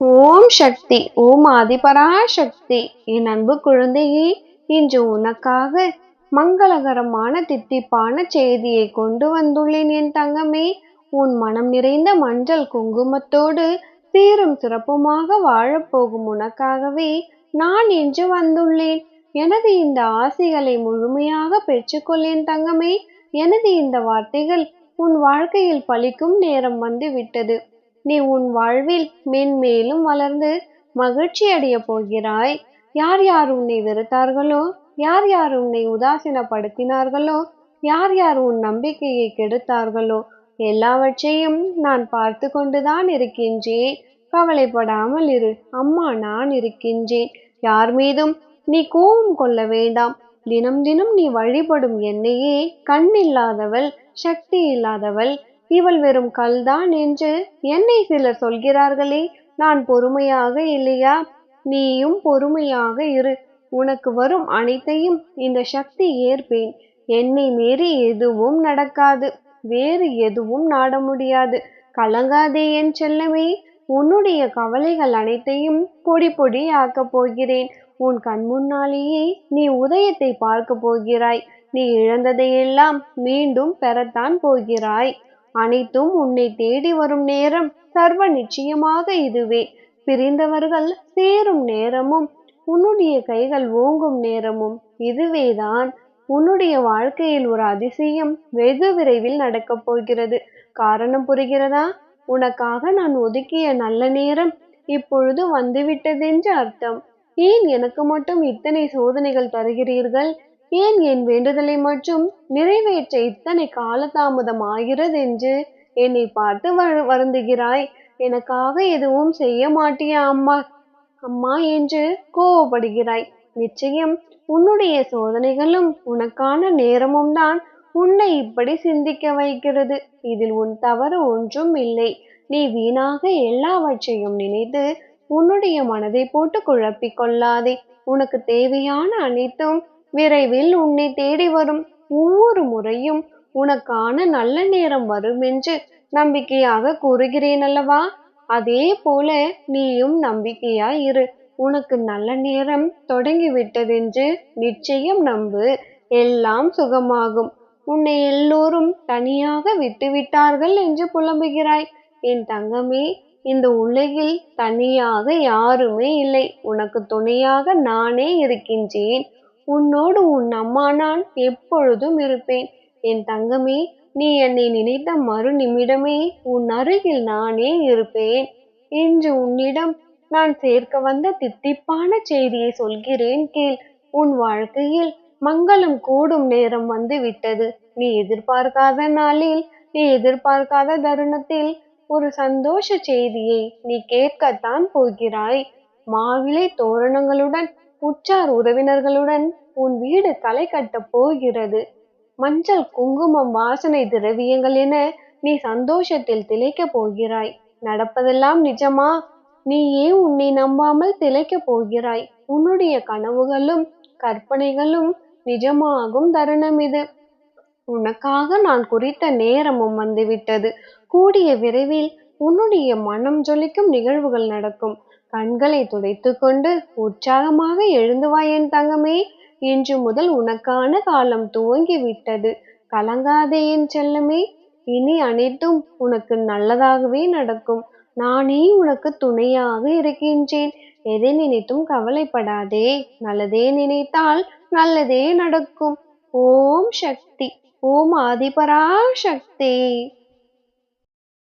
ஓம் சக்தி ஓம் ஆதிபராசக்தி. என் அன்பு குழந்தையே இன்று உனக்காக மங்களகரமான தித்திப்பான செய்தியை கொண்டு வந்துள்ளேன் என் தங்கமே. உன் மனம் நிறைந்த மஞ்சள் குங்குமத்தோடு சீரும் சிறப்புமாக வாழப்போகும் உனக்காகவே நான் இன்று வந்துள்ளேன். எனது இந்த ஆசைகளை முழுமையாக பெற்றுக்கொள்ளேன் தங்கமே. எனது இந்த வார்த்தைகள் உன் வாழ்க்கையில் பலிக்கும் நேரம் வந்து விட்டது. நீ உன் வாழ்வில் மென்மேலும் வளர்ந்து மகிழ்ச்சி அடைய போகிறாய். யார் யார் உன்னை வெறுத்தார்களோ யார் யார் உன்னை உதாசீனப்படுத்தினார்களோ யார் யார் உன் நம்பிக்கையை கெடுத்தார்களோ எல்லாவற்றையும் நான் பார்த்து கொண்டுதான் இருக்கின்றேன். கவலைப்படாமல் இரு அம்மா நான் இருக்கின்றேன். யார் மீதும் நீ கோபம் கொள்ள வேண்டாம். தினம் தினம் நீ வழிபடும் என்னையே கண் இல்லாதவள் சக்தி இல்லாதவள் இவள் வெறும் கல்தான் என்று என்னை சிலர் சொல்கிறார்களே. நான் பொறுமையாக இல்லையா? நீயும் பொறுமையாக இரு. உனக்கு வரும் அனைத்தையும் இந்த சக்தி ஏற்பேன். என்னை மீறி எதுவும் நடக்காது. வேறு எதுவும் நாட முடியாது. கலங்காதே என் செல்லமே. உன்னுடைய கவலைகள் அனைத்தையும் பொடி பொடி ஆக்கப் போகிறேன். உன் கண் முன்னாலேயே நீ உதயத்தை பார்க்க போகிறாய். நீ இழந்ததையெல்லாம் மீண்டும் பெறத்தான் போகிறாய். அனைத்தும் உன்னை தேடி வரும் நேரம் சர்வ நிச்சயமாக இதுவே. பிரிந்தவர்கள் சேரும் நேரமும் உன்னுடைய கைகள் ஓங்கும் நேரமும் இதுவேதான். உன்னுடைய வாழ்க்கையில் ஒரு அதிசயம் வெகு விரைவில் நடக்கப் போகிறது. காரணம் புரிகிறதா? உனக்காக நான் ஒதுக்கிய நல்ல நேரம் இப்பொழுது வந்துவிட்டதென்று அர்த்தம். ஏன் எனக்கு மட்டும் இத்தனை சோதனைகள் தருகிறீர்கள்? ஏன் என் வேண்டுதலை மட்டும் நிறைவேற்ற இத்தனை காலதாமதம் ஆகிறது என்று என்னை பார்த்து வருந்துகிறாய். எனக்காக எதுவும் செய்ய மாட்டியா அம்மா? அம்மா என்று கோவப்படுகிறாய். நிச்சயம் உன்னுடைய சோதனைகளும் உனக்கான நேரமும் தான் உன்னை இப்படி சிந்திக்க வைக்கிறது. இதில் உன் தவறு ஒன்றும் இல்லை. நீ வீணாக எல்லாவற்றையும் நினைத்து உன்னுடைய மனதை போட்டு குழப்பிக் கொள்ளாதே. உனக்கு தேவையான அனைத்தும் விரைவில் உன்னை தேடி வரும் ஒவ்வொரு முறையும் உனக்கான நல்ல நேரம் வரும் என்று நம்பிக்கையாக கூறுகிறேன் அல்லவா? அதே போல நீயும் நம்பிக்கையா இரு. உனக்கு நல்ல நேரம் தொடங்கிவிட்டதென்று நிச்சயம் நம்பு. எல்லாம் சுகமாகும். உன்னை எல்லோரும் தனியாக விட்டுவிட்டார்கள் என்று புலம்புகிறாய். என் தங்கமே இந்த உலகில் தனியாக யாருமே இல்லை. உனக்கு துணையாக நானே இருக்கின்றேன். உன்னோடு உன் அம்மா நான் எப்பொழுதும் இருப்பேன். என் தங்கமே நீ என்னை நினைத்த மறு நிமிடமே உன் அருகில் நானே இருப்பேன். இன்று உன்னிடம் நான் சேர்க்க வந்த தித்திப்பான செய்தியை சொல்கிறேன் கேள். உன் வாழ்க்கையில் மங்களம் கூடும் நேரம் வந்து விட்டது. நீ எதிர்பார்க்காத நாளில் நீ எதிர்பார்க்காத தருணத்தில் ஒரு சந்தோஷ செய்தியை நீ கேட்கத்தான் போகிறாய். மாவிலை தோரணங்களுடன் உற்றார் உறவினர்களுடன் உன் வீடு களை கட்டப் போகிறது. மஞ்சள் குங்குமம் வாசனை திரவியங்கள் என நீ சந்தோஷத்தில் திளைக்கப் போகிறாய். நடப்பதெல்லாம் நிஜமா? நீயே உன்னை நம்பாமல் திளைக்கப் போகிறாய். உன்னுடைய கனவுகளும் கற்பனைகளும் நிஜமாகும் தருணம் இது. உனக்காக நான் குறித்த நேரமும் வந்துவிட்டது. கூடிய விரைவில் உன்னுடைய மனம் ஜொலிக்கும் நிகழ்வுகள் நடக்கும். கண்களை துடைத்து கொண்டு உற்சாகமாக எழுந்து வா என் தங்கமே இன்று முதல் உனக்கான காலம் துவங்கி விட்டது கலங்காதே என் செல்லமே இனி அனைத்தும் உனக்கு நல்லதாகவே நடக்கும். நானே உனக்கு துணையாக இருக்கின்றேன். எதை நினைத்தும் கவலைப்படாதே நல்லதே நினைத்தால் நல்லதே நடக்கும். ஓம் சக்தி ஓம் ஆதிபரா சக்தி